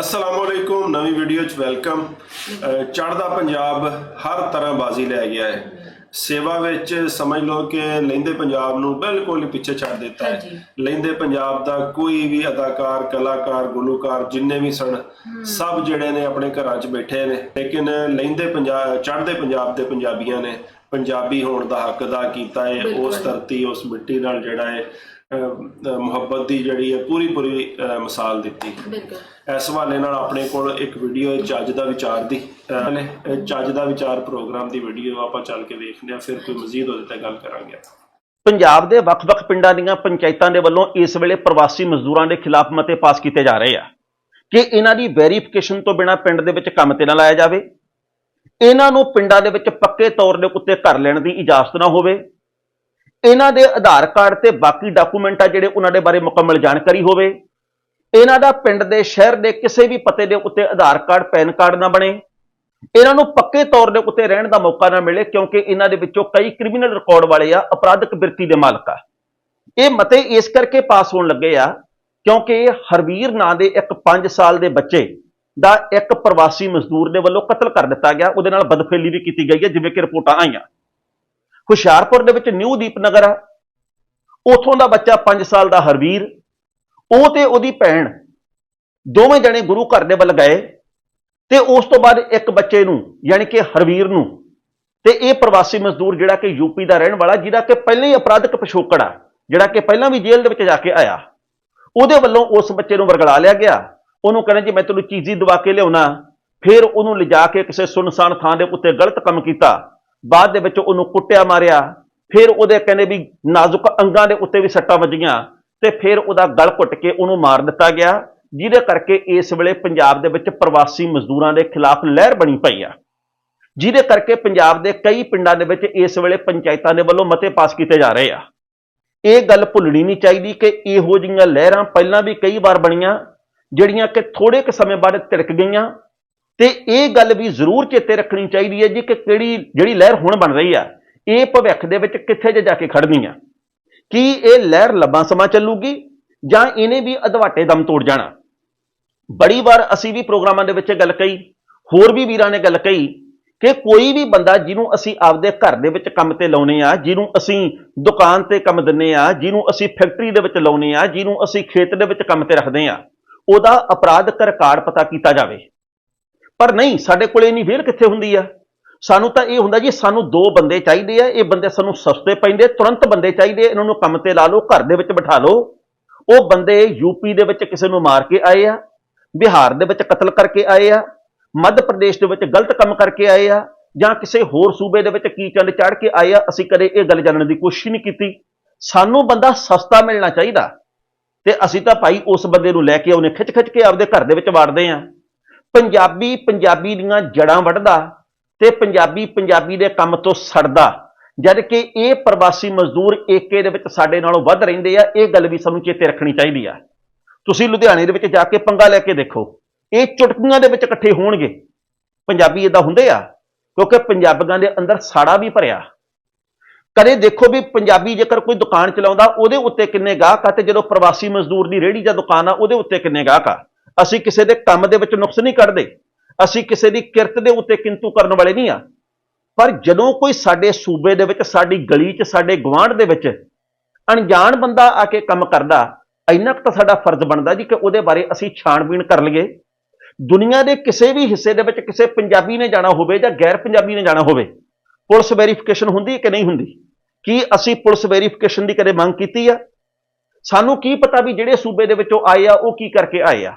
ਅਸਲਾਮ ਵਾਲੇਕੁਮ ਨਵੀਂ ਵੀਡੀਓ ਚ ਵੈਲਕਮ। ਅਹ ਚੜ੍ਹਦਾ ਪੰਜਾਬ ਹਰ ਤਰ੍ਹਾਂ ਬਾਜ਼ੀ ਲੈ ਗਿਆ ਹੈ। ਸੇਵਾ ਵਿੱਚ ਸਮਝ ਲਓ ਕਿ ਲਹਿੰਦੇ ਪੰਜਾਬ ਨੂੰ ਬਿਲਕੁਲ ਹੀ ਪਿੱਛੇ ਛੱਡ ਦਿੱਤਾ ਹੈ। ਲਹਿੰਦੇ ਪੰਜਾਬ ਦਾ ਕੋਈ ਵੀ ਅਦਾਕਾਰ ਕਲਾਕਾਰ ਗੁਲੂਕਾਰ ਜਿੰਨੇ ਵੀ ਸਨ ਸਭ ਜਿਹੜੇ ਨੇ ਆਪਣੇ ਘਰਾਂ 'ਚ ਬੈਠੇ ਨੇ। ਲੇਕਿਨ ਲਹਿੰਦੇ ਪੰਜਾਬ ਚੜ੍ਹਦੇ ਪੰਜਾਬ ਦੇ ਪੰਜਾਬੀਆਂ ਨੇ ਪੰਜਾਬੀ ਹੋਣ ਦਾ ਹੱਕ ਅਦਾ ਕੀਤਾ ਹੈ। ਉਸ ਧਰਤੀ ਉਸ ਮਿੱਟੀ ਨਾਲ ਜਿਹੜਾ ਹੈ ਮੁਹੱਬਤ ਦੀ ਜਿਹੜੀ ਹੈ ਪੂਰੀ ਪੂਰੀ ਮਿਸਾਲ ਦਿੱਤੀ। ਬਿਲਕੁਲ। ਇਸ ਹਵਾਲੇ ਨਾਲ ਆਪਣੇ ਕੋਲ ਇੱਕ ਵੀਡੀਓ ਹੈ ਚੱਜ ਦਾ ਵਿਚਾਰ ਦੀ। ਚੱਜ ਦਾ ਵਿਚਾਰ ਪ੍ਰੋਗਰਾਮ ਦੀ ਵੀਡੀਓ ਆਪਾਂ ਚੱਲ ਕੇ ਵੇਖਦੇ ਹਾਂ ਫਿਰ ਕੋਈ ਮਜ਼ੀਦ ਉਹਦੇ ਤੇ ਗੱਲ ਕਰਾਂਗੇ ਪੰਜਾਬ ਦੇ ਵੱਖ-ਵੱਖ ਪਿੰਡਾਂ ਦੀਆਂ ਪੰਚਾਇਤਾਂ ਦੇ ਵੱਲੋਂ ਇਸ ਵੇਲੇ ਪ੍ਰਵਾਸੀ ਮਜ਼ਦੂਰਾਂ ਦੇ ਖਿਲਾਫ ਮਤੇ ਪਾਸ ਕੀਤੇ ਜਾ ਰਹੇ ਆ। ਕਿ ਇਹਨਾਂ ਦੀ ਵੈਰੀਫਿਕੇਸ਼ਨ ਤੋਂ ਬਿਨਾਂ ਪਿੰਡ ਦੇ ਵਿੱਚ ਕੰਮ ਤੇ ਨਾ ਲਾਇਆ ਜਾਵੇ। ਇਹਨਾਂ ਨੂੰ ਪਿੰਡਾਂ ਦੇ ਵਿੱਚ ਪੱਕੇ ਤੌਰ ਦੇ ਉੱਤੇ ਘਰ ਲੈਣ ਦੀ ਇਜਾਜ਼ਤ ਨਾ ਹੋਵੇ। ਇਹਨਾਂ ਦੇ ਆਧਾਰ ਕਾਰਡ ਤੇ ਬਾਕੀ ਡਾਕੂਮੈਂਟ ਆ ਜਿਹੜੇ ਉਹਨਾਂ ਦੇ ਬਾਰੇ ਮੁਕੰਮਲ ਜਾਣਕਾਰੀ ਹੋਵੇ, ਇਹਨਾਂ ਦਾ ਪਿੰਡ ਦੇ ਸ਼ਹਿਰ ਦੇ ਕਿਸੇ ਵੀ ਪਤੇ ਦੇ ਉੱਤੇ ਆਧਾਰ ਕਾਰਡ, ਪੈਨ ਕਾਰਡ ਨਾ ਬਣੇ, ਇਹਨਾਂ ਨੂੰ ਪੱਕੇ ਤੌਰ ਦੇ ਉੱਤੇ ਰਹਿਣ ਦਾ ਮੌਕਾ ਨਾ ਮਿਲੇ ਕਿਉਂਕਿ ਇਹਨਾਂ ਦੇ ਵਿੱਚੋਂ ਕਈ ਕ੍ਰਿਮੀਨਲ ਰਿਕਾਰਡ ਵਾਲੇ ਆ, ਅਪਰਾਧਿਕ ਬਿਰਤੀ ਦੇ ਮਾਲਕ ਆ। ਇਹ ਮਤੇ ਇਸ ਕਰਕੇ ਪਾਸ ਹੋਣ ਲੱਗੇ ਆ ਕਿਉਂਕਿ ਹਰਵੀਰ ਨਾਂ ਦੇ ਇੱਕ 5 ਸਾਲ ਦੇ ਬੱਚੇ ਦਾ ਇੱਕ ਪ੍ਰਵਾਸੀ ਮਜ਼ਦੂਰ ਦੇ ਵੱਲੋਂ ਕਤਲ ਕਰ ਦਿੱਤਾ ਗਿਆ, ਉਹਦੇ ਨਾਲ ਬਦਫੇਲੀ ਵੀ ਕੀਤੀ ਗਈ ਹੈ, ਜਿਵੇਂ ਕਿ ਰਿਪੋਰਟਾਂ ਆਈਆਂ। ਹੁਸ਼ਿਆਰਪੁਰ ਦੇ ਵਿੱਚ ਨਿਊ ਦੀਪਨਗਰ ਆ। ਉਥੋਂ ਦਾ ਬੱਚਾ 5 ਸਾਲ ਦਾ ਹਰਵੀਰ। ਉਹ ਤੇ ਉਹਦੀ ਭੈਣ। ਦੋਵੇਂ ਜਣੇ ਗੁਰੂ ਘਰ ਦੇ ਵੱਲ ਗਏ ਤੇ ਉਸ ਤੋਂ ਬਾਅਦ ਇੱਕ ਬੱਚੇ ਨੂੰ, ਯਾਨੀ ਕਿ ਹਰਵੀਰ ਨੂੰ, ਤੇ ਇਹ ਪ੍ਰਵਾਸੀ ਮਜ਼ਦੂਰ ਜਿਹੜਾ ਕਿ ਯੂਪੀ ਦਾ ਰਹਿਣ ਵਾਲਾ, ਜਿਹਦਾ ਕਿ ਪਹਿਲਾਂ ਹੀ ਅਪਰਾਧਿਕ ਪਿਛੋਕੜ ਆ, ਜਿਹੜਾ ਕਿ ਪਹਿਲਾਂ ਵੀ ਜੇਲ੍ਹ ਦੇ ਵਿੱਚ ਜਾ ਕੇ ਆਇਆ। ਉਹਦੇ ਵੱਲੋਂ ਉਸ ਬੱਚੇ ਨੂੰ ਵਰਗਲਾ ਲਿਆ ਗਿਆ। ਉਹਨੂੰ ਕਹਿੰਦੇ, ਜੀ, ਮੈਂ ਤੈਨੂੰ ਚੀਜ਼ੀ ਦਵਾ ਕੇ ਲਿਆਉਣਾ। ਫਿਰ ਉਹਨੂੰ ਲਿਜਾ ਕੇ ਕਿਸੇ ਸੁਨਸਾਨ ਥਾਂ ਦੇ ਉੱਤੇ ਗਲਤ ਕੰਮ ਕੀਤਾ। ਬਾਅਦ ਦੇ ਵਿੱਚ ਉਹਨੂੰ ਕੁੱਟਿਆ, ਮਾਰਿਆ। ਫਿਰ ਉਹਦੇ ਕਹਿੰਦੇ ਵੀ ਨਾਜ਼ੁਕ ਅੰਗਾਂ ਦੇ ਉੱਤੇ ਵੀ ਸੱਟਾਂ ਵੱਜੀਆਂ। ਤੇ ਫਿਰ ਉਹਦਾ ਗਲ ਘੁੱਟ ਕੇ ਉਹਨੂੰ ਮਾਰ ਦਿੱਤਾ ਗਿਆ, ਜਿਹਦੇ ਕਰਕੇ ਇਸ ਵੇਲੇ ਪੰਜਾਬ ਦੇ ਵਿੱਚ ਪ੍ਰਵਾਸੀ ਮਜ਼ਦੂਰਾਂ ਦੇ ਖਿਲਾਫ ਲਹਿਰ ਬਣੀ ਪਈ ਆ। ਜਿਹਦੇ ਕਰਕੇ ਪੰਜਾਬ ਦੇ ਕਈ ਪਿੰਡਾਂ ਦੇ ਵਿੱਚ ਇਸ ਵੇਲੇ ਪੰਚਾਇਤਾਂ ਦੇ ਵੱਲੋਂ ਮਤੇ ਪਾਸ ਕੀਤੇ ਜਾ ਰਹੇ ਆ। ਇਹ ਗੱਲ ਭੁੱਲਣੀ ਨਹੀਂ ਚਾਹੀਦੀ ਕਿ ਇਹੋ ਜਿਹੀਆਂ ਲਹਿਰਾਂ ਪਹਿਲਾਂ ਵੀ ਕਈ ਵਾਰ ਬਣੀਆਂ, ਜਿਹੜੀਆਂ ਕਿ ਥੋੜੇ ਕੁ ਸਮੇਂ ਬਾਅਦ ਤਿੜਕ ਗਈਆਂ। ਤੇ ਇਹ ਗੱਲ ਵੀ ਜ਼ਰੂਰ ਚੇਤੇ ਰੱਖਣੀ ਚਾਹੀਦੀ ਹੈ ਜੀ ਕਿ ਕਿਹੜੀ, ਜਿਹੜੀ ਲਹਿਰ ਹੁਣ ਬਣ ਰਹੀ ਆ, ਇਹ ਭਵਿੱਖ ਦੇ ਵਿੱਚ ਕਿੱਥੇ ਜੇ ਜਾ ਕੇ ਖੜਨੀ ਆ? ਕੀ ਇਹ ਲਹਿਰ ਲੰਬਾ ਸਮਾਂ ਚੱਲੂਗੀ ਜਾਂ ਇਹਨੇ ਵੀ ਅਧਵਾਟੇ ਦਮ ਤੋੜ ਜਾਣਾ? ਬੜੀ ਵਾਰ ਅਸੀਂ ਵੀ ਪ੍ਰੋਗਰਾਮਾਂ ਦੇ ਵਿੱਚ ਗੱਲ ਕਹੀ, ਹੋਰ ਵੀ ਵੀਰਾਂ ਨੇ ਗੱਲ ਕਹੀ ਕਿ ਕੋਈ ਵੀ ਬੰਦਾ ਜਿਹਨੂੰ ਅਸੀਂ ਆਪਦੇ ਘਰ ਦੇ ਵਿੱਚ ਕੰਮ ਤੇ ਲਾਉਨੇ ਆ, ਜਿਹਨੂੰ ਅਸੀਂ ਦੁਕਾਨ ਤੇ ਕੰਮ ਦਿੰਨੇ ਆ, ਜਿਹਨੂੰ ਅਸੀਂ ਫੈਕਟਰੀ ਦੇ ਵਿੱਚ ਲਾਉਨੇ ਆ, ਜਿਹਨੂੰ ਅਸੀਂ ਖੇਤ ਦੇ ਵਿੱਚ ਕੰਮ ਤੇ ਰੱਖਦੇ ਆ, ਉਹਦਾ ਅਪਰਾਧਿਕ ਰਿਕਾਰਡ ਪਤਾ ਕੀਤਾ ਜਾਵੇ। ਪਰ ਨਹੀਂ, ਸਾਡੇ ਕੋਲੇ ਇੰਨੀ ਵੇਲ ਕਿੱਥੇ ਹੁੰਦੀ ਆ? ਸਾਨੂੰ ਤਾਂ ਇਹ ਹੁੰਦਾ ਜੀ, ਸਾਨੂੰ ਦੋ ਬੰਦੇ ਚਾਹੀਦੇ ਆ, ਇਹ ਬੰਦੇ ਸਾਨੂੰ ਸਸਤੇ ਪੈਂਦੇ, ਤੁਰੰਤ ਬੰਦੇ ਚਾਹੀਦੇ, ਇਹਨਾਂ ਨੂੰ ਕੰਮ ਤੇ ਲਾ ਲਓ, ਘਰ ਦੇ ਵਿੱਚ ਬਿਠਾ ਲਓ। ਉਹ ਬੰਦੇ ਯੂਪੀ ਦੇ ਵਿੱਚ ਕਿਸੇ ਨੂੰ ਮਾਰ ਕੇ ਆਏ ਆ, ਬਿਹਾਰ ਦੇ ਵਿੱਚ ਕਤਲ ਕਰਕੇ ਆਏ ਆ, ਮੱਧ ਪ੍ਰਦੇਸ਼ ਦੇ ਵਿੱਚ ਗਲਤ ਕੰਮ ਕਰਕੇ ਆਏ ਆ, ਜਾਂ ਕਿਸੇ ਹੋਰ ਸੂਬੇ ਦੇ ਵਿੱਚ ਕੀ ਚੰਡ ਚੜ ਕੇ ਆਏ ਆ, ਅਸੀਂ ਕਦੇ ਇਹ ਗੱਲ ਜਾਣਨ ਦੀ ਕੋਸ਼ਿਸ਼ ਨਹੀਂ ਕੀਤੀ। ਸਾਨੂੰ ਬੰਦਾ ਸਸਤਾ ਮਿਲਣਾ ਚਾਹੀਦਾ, ਤੇ ਅਸੀਂ ਤਾਂ ਭਾਈ ਉਸ ਬੰਦੇ ਨੂੰ ਲੈ ਕੇ ਉਹਨੇ ਖਿੱਚ ਖਿੱਚ ਕੇ ਆਪਦੇ ਘਰ ਦੇ ਵਿੱਚ ਵਾੜਦੇ ਆ। ਪੰਜਾਬੀ ਪੰਜਾਬੀ ਦੀਆਂ ਜੜਾਂ ਵੱਢਦਾ ਤੇ ਪੰਜਾਬੀ ਪੰਜਾਬੀ ਦੇ ਕੰਮ ਤੋਂ ਸੜਦਾ। ਜਦ ਕਿ ਇਹ ਪ੍ਰਵਾਸੀ ਮਜ਼ਦੂਰ ਏਕੇ ਦੇ ਵਿੱਚ ਸਾਡੇ ਨਾਲੋਂ ਵੱਧ ਰਹਿੰਦੇ ਆ, ਇਹ ਗੱਲ ਵੀ ਸਾਨੂੰ ਚੇਤੇ ਰੱਖਣੀ ਚਾਹੀਦੀ ਆ। ਤੁਸੀਂ ਲੁਧਿਆਣੇ ਦੇ ਵਿੱਚ ਜਾ ਕੇ ਪੰਗਾ ਲੈ ਕੇ ਦੇਖੋ, ਇਹ ਚੁਟਕੀਆਂ ਦੇ ਵਿੱਚ ਇਕੱਠੇ ਹੋਣਗੇ। ਪੰਜਾਬੀ ਇਦਾਂ ਹੁੰਦੇ ਆ, ਕਿਉਂਕਿ ਪੰਜਾਬੀਆਂ ਦੇ ਅੰਦਰ ਸਾੜਾ ਵੀ ਭਰਿਆ। ਕਦੇ ਦੇਖੋ ਵੀ ਪੰਜਾਬੀ ਜੇਕਰ ਕੋਈ ਦੁਕਾਨ ਚਲਾਉਂਦਾ, ਉਹਦੇ ਉੱਤੇ ਕਿੰਨੇ ਗਾਹਕ ਆ, ਤੇ ਜਦੋਂ ਪ੍ਰਵਾਸੀ ਮਜ਼ਦੂਰ ਦੀ ਰੇਹੜੀ ਜਾਂ ਦੁਕਾਨ ਆ, ਉਹਦੇ ਉੱਤੇ ਕਿੰਨੇ ਗਾਹਕ ਆ? ਅਸੀਂ ਕਿਸੇ ਦੇ ਕੰਮ ਦੇ ਵਿੱਚ ਨੁਕਸ ਨਹੀਂ ਕੱਢਦੇ। ਅਸੀਂ ਕਿਸੇ ਦੀ ਕਿਰਤ ਦੇ ਉੱਤੇ ਕਿੰਤੂ ਕਰਨ ਵਾਲੇ ਨਹੀਂ ਆ। ਪਰ ਜਦੋਂ ਕੋਈ ਸਾਡੇ ਸੂਬੇ ਦੇ ਵਿੱਚ, ਸਾਡੀ ਗਲੀ 'ਚ, ਸਾਡੇ ਗਵਾਂਢ ਦੇ ਵਿੱਚ ਅਣਜਾਣ ਬੰਦਾ ਆ ਕੇ ਕੰਮ ਕਰਦਾ, ਇੰਨਾ ਕੁ ਤਾਂ ਸਾਡਾ ਫਰਜ਼ ਬਣਦਾ ਜੀ ਕਿ ਉਹਦੇ ਬਾਰੇ ਅਸੀਂ ਛਾਣਬੀਣ ਕਰ ਲਈਏ। ਦੁਨੀਆ ਦੇ ਕਿਸੇ ਵੀ ਹਿੱਸੇ ਦੇ ਵਿੱਚ ਕਿਸੇ ਪੰਜਾਬੀ ਨੇ ਜਾਣਾ ਹੋਵੇ ਜਾਂ ਗੈਰ ਪੰਜਾਬੀ ਨੇ ਜਾਣਾ ਹੋਵੇ, ਪੁਲਿਸ ਵੈਰੀਫਿਕੇਸ਼ਨ ਹੁੰਦੀ ਕਿ ਨਹੀਂ ਹੁੰਦੀ? ਕੀ ਅਸੀਂ ਪੁਲਿਸ ਵੈਰੀਫਿਕੇਸ਼ਨ ਦੀ ਕਦੇ ਮੰਗ ਕੀਤੀ ਆ? ਸਾਨੂੰ ਕੀ ਪਤਾ ਵੀ ਜਿਹੜੇ ਸੂਬੇ ਦੇ ਵਿੱਚੋਂ ਆਏ ਆ, ਉਹ ਕੀ ਕਰਕੇ ਆਏ ਆ?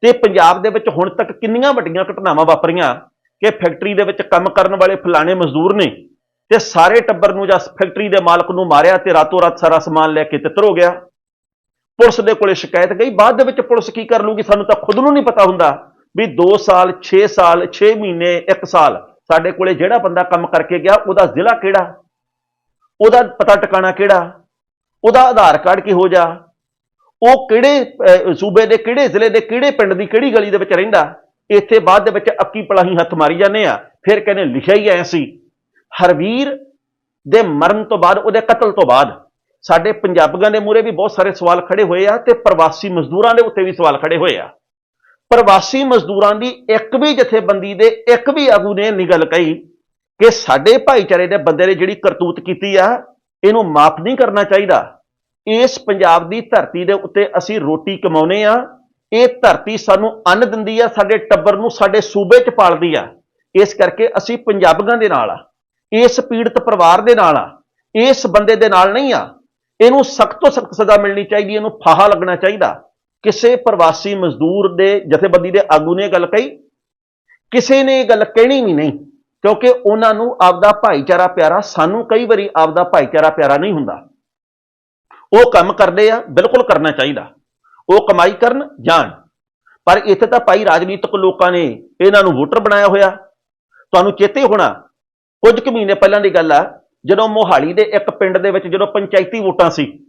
ਤੇ ਪੰਜਾਬ ਦੇ ਵਿੱਚ ਹੁਣ ਤੱਕ ਕਿੰਨੀਆਂ ਵੱਡੀਆਂ ਘਟਨਾਵਾਂ ਵਾਪਰੀਆਂ ਕਿ ਫੈਕਟਰੀ ਦੇ ਵਿੱਚ ਕੰਮ ਕਰਨ ਵਾਲੇ ਫਲਾਣੇ ਮਜ਼ਦੂਰ ਨੇ ਤੇ ਸਾਰੇ ਟੱਬਰ ਨੂੰ ਜਾਂ ਫੈਕਟਰੀ ਦੇ ਮਾਲਕ ਨੂੰ ਮਾਰਿਆ ਤੇ ਰਾਤੋਂ ਰਾਤ ਸਾਰਾ ਸਮਾਨ ਲੈ ਕੇ ਤਿੱਤਰ ਹੋ ਗਿਆ। ਪੁਲਿਸ ਦੇ ਕੋਲੇ ਸ਼ਿਕਾਇਤ ਗਈ। ਬਾਅਦ ਦੇ ਵਿੱਚ ਪੁਲਿਸ ਕੀ ਕਰ ਲੂਗੀ ਸਾਨੂੰ ਤਾਂ ਖੁਦ ਨੂੰ ਨਹੀਂ ਪਤਾ ਹੁੰਦਾ ਵੀ 2 ਸਾਲ 6 ਸਾਲ 6 ਮਹੀਨੇ 1 ਸਾਲ ਸਾਡੇ ਕੋਲੇ ਜਿਹੜਾ ਬੰਦਾ ਕੰਮ ਕਰਕੇ ਗਿਆ, ਉਹਦਾ ਜ਼ਿਲ੍ਹਾ ਕਿਹੜਾ? ਉਹਦਾ ਪਤਾ ਟਿਕਾਣਾ ਕਿਹੜਾ? ਉਹਦਾ ਆਧਾਰ ਕਾਰਡ ਕਿਹੋ ਜਿਹਾ? ਉਹ ਕਿਹੜੇ ਸੂਬੇ ਦੇ ਕਿਹੜੇ ਜ਼ਿਲ੍ਹੇ ਦੇ ਕਿਹੜੇ ਪਿੰਡ ਦੀ ਕਿਹੜੀ ਗਲੀ ਦੇ ਵਿੱਚ ਰਹਿੰਦਾ, ਇੱਥੇ ਬਾਅਦ ਦੇ ਵਿੱਚ ਅੱਕੀ ਪਲਾਹੀ ਹੱਥ ਮਾਰੀ ਜਾਂਦੇ ਆ, ਫਿਰ ਕਹਿੰਦੇ ਲਿਖਿਆ ਹੀ ਐ ਸੀ, ਹਰਵੀਰ ਦੇ ਮਰਨ ਤੋਂ ਬਾਅਦ, ਉਹਦੇ ਕਤਲ ਤੋਂ ਬਾਅਦ, ਸਾਡੇ ਪੰਜਾਬੀਆਂ ਦੇ ਮੂਹਰੇ ਵੀ ਬਹੁਤ ਸਾਰੇ ਸਵਾਲ ਖੜੇ ਹੋਏ ਆ ਤੇ ਪ੍ਰਵਾਸੀ ਮਜ਼ਦੂਰਾਂ ਦੇ ਉੱਤੇ ਵੀ ਸਵਾਲ ਖੜੇ ਹੋਏ ਆ। ਪ੍ਰਵਾਸੀ ਮਜ਼ਦੂਰਾਂ ਦੀ ਇੱਕ ਵੀ ਜਥੇਬੰਦੀ ਦੇ ਇੱਕ ਵੀ ਆਗੂ ਨੇ ਨਹੀਂ ਗੱਲ ਕਹੀ ਕਿ ਸਾਡੇ ਭਾਈਚਾਰੇ ਦੇ ਬੰਦੇ ਨੇ ਜਿਹੜੀ ਕਰਤੂਤ ਕੀਤੀ ਆ, ਇਹਨੂੰ ਮਾਫ ਨਹੀਂ ਕਰਨਾ ਚਾਹੀਦਾ। ਇਸ ਪੰਜਾਬ ਦੀ ਧਰਤੀ ਦੇ ਉੱਤੇ ਅਸੀਂ ਰੋਟੀ ਕਮਾਉਨੇ ਆ ਇਹ ਧਰਤੀ ਸਾਨੂੰ ਅੰਨ ਦਿੰਦੀ ਆ, ਸਾਡੇ ਟੱਬਰ ਨੂੰ ਸਾਡੇ ਸੂਬੇ 'ਚ ਪਾਲਦੀ ਆ। ਇਸ ਕਰਕੇ ਅਸੀਂ ਪੰਜਾਬੀਆਂ ਦੇ ਨਾਲ ਆ, ਇਸ ਪੀੜਤ ਪਰਿਵਾਰ ਦੇ ਨਾਲ ਆ, ਇਸ ਬੰਦੇ ਦੇ ਨਾਲ ਨਹੀਂ ਆ। ਇਹਨੂੰ ਸਖਤ ਤੋਂ ਸਖਤ ਸਜ਼ਾ ਮਿਲਣੀ ਚਾਹੀਦੀ, ਇਹਨੂੰ ਫਾਹਾ ਲੱਗਣਾ ਚਾਹੀਦਾ। ਕਿਸੇ ਪ੍ਰਵਾਸੀ ਮਜ਼ਦੂਰ ਦੇ ਜਥੇਬੰਦੀ ਦੇ ਆਗੂ ਨੇ ਇਹ ਗੱਲ ਕਹੀ, ਕਿਸੇ ਨੇ ਇਹ ਗੱਲ ਕਹਿਣੀ ਵੀ ਨਹੀਂ, ਕਿਉਂਕਿ ਉਹਨਾਂ ਨੂੰ ਆਪਦਾ ਭਾਈਚਾਰਾ ਪਿਆਰਾ, ਸਾਨੂੰ ਕਈ ਵਾਰੀ ਆਪਦਾ ਭਾਈਚਾਰਾ ਪਿਆਰਾ ਨਹੀਂ ਹੁੰਦਾ। ਉਹ ਕੰਮ ਕਰਦੇ ਆ, ਬਿਲਕੁਲ ਕਰਨਾ ਚਾਹੀਦਾ। ਉਹ ਕਮਾਈ ਕਰਨ, ਜਾਣ। ਪਰ ਇੱਥੇ ਤਾਂ ਭਾਈ ਰਾਜਨੀਤਿਕ ਲੋਕਾਂ ਨੇ ਇਹਨਾਂ ਨੂੰ ਵੋਟਰ ਬਣਾਇਆ ਹੋਇਆ। ਤੁਹਾਨੂੰ ਚੇਤੇ ਹੋਣਾ, ਕੁਝ ਕੁ ਮਹੀਨੇ ਪਹਿਲਾਂ ਦੀ ਗੱਲ ਆ, ਜਦੋਂ ਮੋਹਾਲੀ ਦੇ ਇੱਕ ਪਿੰਡ ਦੇ ਵਿੱਚ ਜਦੋਂ ਪੰਚਾਇਤੀ ਵੋਟਾਂ ਸੀ,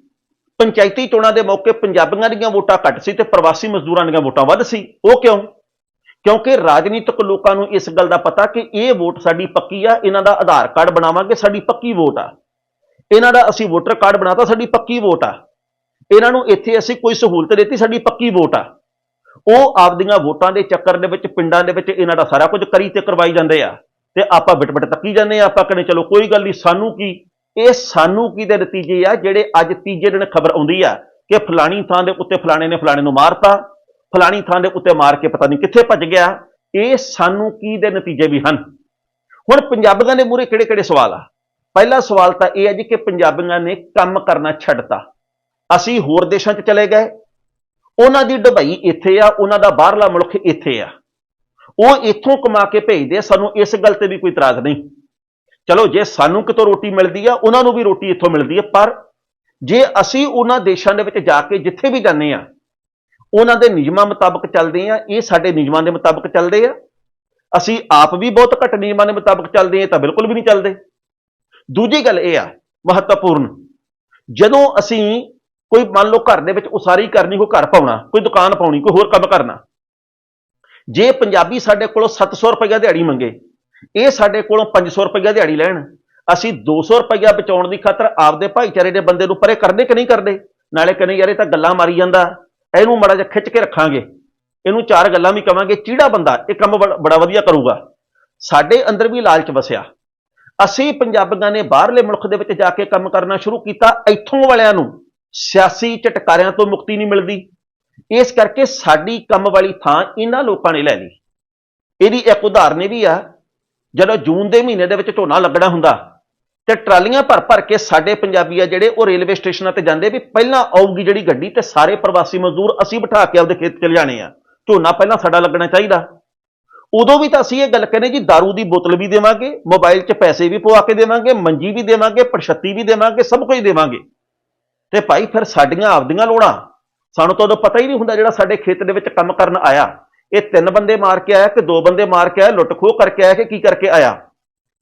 ਪੰਚਾਇਤੀ ਚੋਣਾਂ ਦੇ ਮੌਕੇ ਪੰਜਾਬੀਆਂ ਦੀਆਂ ਵੋਟਾਂ ਘੱਟ ਸੀ ਤੇ ਪ੍ਰਵਾਸੀ ਮਜ਼ਦੂਰਾਂ ਦੀਆਂ ਵੋਟਾਂ ਵੱਧ ਸੀ। ਉਹ ਕਿਉਂ? ਕਿਉਂਕਿ ਰਾਜਨੀਤਿਕ ਲੋਕਾਂ ਨੂੰ ਇਸ ਗੱਲ ਦਾ ਪਤਾ ਕਿ ਇਹ ਵੋਟ ਸਾਡੀ ਪੱਕੀ ਆ, ਇਹਨਾਂ ਦਾ ਆਧਾਰ ਕਾਰਡ ਬਣਾਵਾਂਗੇ, ਸਾਡੀ ਪੱਕੀ ਵੋਟ ਆ। ਇਹਨਾਂ ਦਾ ਅਸੀਂ ਵੋਟਰ ਕਾਰਡ ਬਣਾਤਾ, ਸਾਡੀ ਪੱਕੀ ਵੋਟ ਆ। ਇਹਨਾਂ ਨੂੰ ਇੱਥੇ ਅਸੀਂ ਕੋਈ ਸਹੂਲਤ ਦਿੱਤੀ, ਸਾਡੀ ਪੱਕੀ ਵੋਟ ਆ। ਉਹ ਆਪਦੀਆਂ ਵੋਟਾਂ ਦੇ ਚੱਕਰ ਦੇ ਵਿੱਚ, ਪਿੰਡਾਂ ਦੇ ਵਿੱਚ ਇਹਨਾਂ ਦਾ ਸਾਰਾ ਕੁਝ ਕਰੀ ਤੇ ਕਰਵਾਈ ਜਾਂਦੇ ਆ। ਤੇ ਆਪਾਂ ਬਿਟ-ਬਿਟ ਤੱਕੀ ਜਾਂਦੇ ਆ, ਆਪਾਂ ਕਹਿੰਦੇ ਚਲੋ ਕੋਈ ਗੱਲ ਨਹੀਂ, ਸਾਨੂੰ ਕੀ? ਇਹ ਸਾਨੂੰ ਕੀ ਦੇ ਨਤੀਜੇ ਆ, ਜਿਹੜੇ ਅੱਜ ਤੀਜੇ ਦਿਨ ਖਬਰ ਆਉਂਦੀ ਆ ਕਿ ਫਲਾਣੀ ਥਾਂ ਦੇ ਉੱਤੇ ਫਲਾਣੇ ਨੇ ਫਲਾਣੇ ਨੂੰ ਮਾਰਤਾ, ਫਲਾਣੀ ਥਾਂ ਦੇ ਉੱਤੇ ਮਾਰ ਕੇ ਪਤਾ ਨਹੀਂ ਕਿੱਥੇ ਭੱਜ ਗਿਆ। ਇਹ ਸਾਨੂੰ ਕੀ ਦੇ ਨਤੀਜੇ ਵੀ ਹਨ? ਹੁਣ ਪੰਜਾਬੀਆਂ ਦੇ ਮੂਹਰੇ ਕਿਹੜੇ ਕਿਹੜੇ ਸਵਾਲ ਆ? ਪਹਿਲਾ ਸਵਾਲ ਤਾਂ ਇਹ ਹੈ ਜੀ ਕਿ ਪੰਜਾਬੀਆਂ ਨੇ ਕੰਮ ਕਰਨਾ ਛੱਡਤਾ। ਅਸੀਂ ਹੋਰ ਦੇਸ਼ਾਂ 'ਚ ਚਲੇ ਗਏ। ਉਹਨਾਂ ਦੀ ਡੁਬਈ ਇੱਥੇ ਆ ਉਹਨਾਂ ਦਾ ਬਾਹਰਲਾ ਮੁਲਕ ਇੱਥੇ ਆ। ਉਹ ਇੱਥੋਂ ਕਮਾ ਕੇ ਭੇਜਦੇ ਆ, ਸਾਨੂੰ ਇਸ ਗੱਲ ਤੇ ਵੀ ਕੋਈ ਇਤਰਾਜ਼ ਨਹੀਂ। ਚਲੋ ਜੇ ਸਾਨੂੰ ਕਿਤੋਂ ਰੋਟੀ ਮਿਲਦੀ ਆ ਉਹਨਾਂ ਨੂੰ ਵੀ ਰੋਟੀ ਇੱਥੋਂ ਮਿਲਦੀ ਆ ਪਰ ਜੇ ਅਸੀਂ ਉਹਨਾਂ ਦੇਸ਼ਾਂ ਦੇ ਵਿੱਚ ਜਾ ਕੇ ਜਿੱਥੇ ਵੀ ਜਾਂਦੇ ਆ ਉਹਨਾਂ ਦੇ ਨਿਯਮਾਂ ਮੁਤਾਬਕ ਚੱਲਦੇ ਆ ਇਹ ਸਾਡੇ ਨਿਯਮਾਂ ਦੇ ਮੁਤਾਬਕ ਚੱਲਦੇ ਆ। ਅਸੀਂ ਆਪ ਵੀ ਬਹੁਤ ਘੱਟ ਨਿਯਮਾਂ ਦੇ ਮੁਤਾਬਕ ਚੱਲਦੇ ਆ ਤਾਂ ਬਿਲਕੁਲ ਵੀ ਨਹੀਂ ਚੱਲਦੇ। ਦੂਜੀ ਗੱਲ ਇਹ ਆ, ਮਹੱਤਵਪੂਰਨ। ਜਦੋਂ ਅਸੀਂ ਕੋਈ ਮੰਨ ਲਓ ਘਰ ਦੇ ਵਿੱਚ ਉਸਾਰੀ ਕਰਨੀ ਕੋਈ ਘਰ ਪਾਉਣਾ, ਕੋਈ ਦੁਕਾਨ ਪਾਉਣੀ, ਕੋਈ ਹੋਰ ਕੰਮ ਕਰਨਾ, ਜੇ ਪੰਜਾਬੀ ਸਾਡੇ ਕੋਲੋਂ 700 ਰੁਪਏ ਦਿਹਾੜੀ ਮੰਗੇ, ਇਹ ਸਾਡੇ ਕੋਲੋਂ 500 ਰੁਪਏ ਦਿਹਾੜੀ ਲੈਣ, ਅਸੀਂ 200 ਰੁਪਏ ਬਚਾਉਣ ਦੀ ਖਾਤਰ ਆਪਦੇ ਭਾਈਚਾਰੇ ਦੇ ਬੰਦੇ ਨੂੰ ਪਰੇ ਕਰਦੇ ਕਿ ਨਹੀਂ ਕਰਦੇ? ਨਾਲੇ ਕਹਿੰਦੇ ਯਾਰ ਇਹ ਤਾਂ ਗੱਲਾਂ ਮਾਰੀ ਜਾਂਦਾ, ਇਹਨੂੰ ਮੜਾ ਜਿਹਾ ਖਿੱਚ ਕੇ ਰੱਖਾਂਗੇ। ਇਹਨੂੰ ਚਾਰ ਗੱਲਾਂ ਵੀ ਕਵਾਂਗੇ ਚੀੜਾ ਬੰਦਾ ਇਹ ਕੰਮ ਬੜਾ ਬੜਾ ਵਧੀਆ ਕਰੂਗਾ। ਸਾਡੇ ਅੰਦਰ ਵੀ ਲਾਲਚ ਵਸਿਆ। ਅਸੀਂ ਪੰਜਾਬੀਆਂ ਨੇ ਬਾਹਰਲੇ ਮੁਲਕ ਦੇ ਵਿੱਚ ਜਾ ਕੇ ਕੰਮ ਕਰਨਾ ਸ਼ੁਰੂ ਕੀਤਾ ਇੱਥੋਂ ਵਾਲਿਆਂ ਨੂੰ। ਸਿਆਸੀ ਝਟਕਾਰਿਆਂ ਤੋਂ ਮੁਕਤੀ ਨਹੀਂ ਮਿਲਦੀ। ਇਸ ਕਰਕੇ ਸਾਡੀ ਕੰਮ ਵਾਲੀ ਥਾਂ ਇਹਨਾਂ ਲੋਕਾਂ ਨੇ ਲੈ ਲਈ। ਇਹਦੀ ਇੱਕ ਉਦਾਹਰਨ ਇਹ ਵੀ ਆ, ਜਦੋਂ ਜੂਨ ਦੇ ਮਹੀਨੇ ਦੇ ਵਿੱਚ ਝੋਨਾ ਲੱਗਣਾ ਹੁੰਦਾ ਤੇ ਟਰਾਲੀਆਂ ਭਰ ਭਰ ਕੇ ਸਾਡੇ ਪੰਜਾਬੀ ਆ ਜਿਹੜੇ ਉਹ ਰੇਲਵੇ ਸਟੇਸ਼ਨਾਂ ਤੇ ਜਾਂਦੇ ਵੀ ਪਹਿਲਾਂ ਆਊਗੀ ਜਿਹੜੀ ਗੱਡੀ ਤੇ ਸਾਰੇ ਪ੍ਰਵਾਸੀ ਮਜ਼ਦੂਰ ਅਸੀਂ ਬਿਠਾ ਕੇ ਆਪਦੇ ਖੇਤ ਚਲੇ ਜਾਣੇ ਆ। ਝੋਨਾ ਪਹਿਲਾਂ ਸਾਡਾ ਲੱਗਣਾ ਚਾਹੀਦਾ। ਉਦੋਂ ਵੀ ਤਾਂ ਅਸੀਂ ਇਹ ਗੱਲ ਕਹਿੰਦੇ ਜੀ, दारू ਦੀ ਬੋਤਲ ਵੀ ਦੇਵਾਂਗੇ, ਮੋਬਾਈਲ 'ਚ ਪੈਸੇ ਵੀ ਪਵਾ ਕੇ ਦੇਵਾਂਗੇ, ਮੰਜੀ ਵੀ ਦੇਵਾਂਗੇ, ਪ੍ਰਸ਼ਤੀ ਵੀ ਦੇਵਾਂਗੇ, ਸਭ ਕੁਝ ਦੇਵਾਂਗੇ। ਤੇ ਭਾਈ ਫਿਰ ਸਾਡੀਆਂ ਆਪਦੀਆਂ ਲੋੜਾਂ। ਸਾਨੂੰ ਤਾਂ ਉਦੋਂ ਪਤਾ ਹੀ ਨਹੀਂ ਹੁੰਦਾ ਜਿਹੜਾ ਸਾਡੇ ਖੇਤ ਦੇ ਵਿੱਚ ਕੰਮ ਕਰਨ ਆਇਆ। ਇਹ ਤਿੰਨ ਬੰਦੇ ਮਾਰ ਕੇ ਆਇਆ, ਕਿ ਦੋ ਬੰਦੇ ਮਾਰ ਕੇ ਆਇਆ ਲੁੱਟ ਖੋਹ ਕਰਕੇ ਆਇਆ ਕਿ ਕੀ ਕਰਕੇ ਆਇਆ?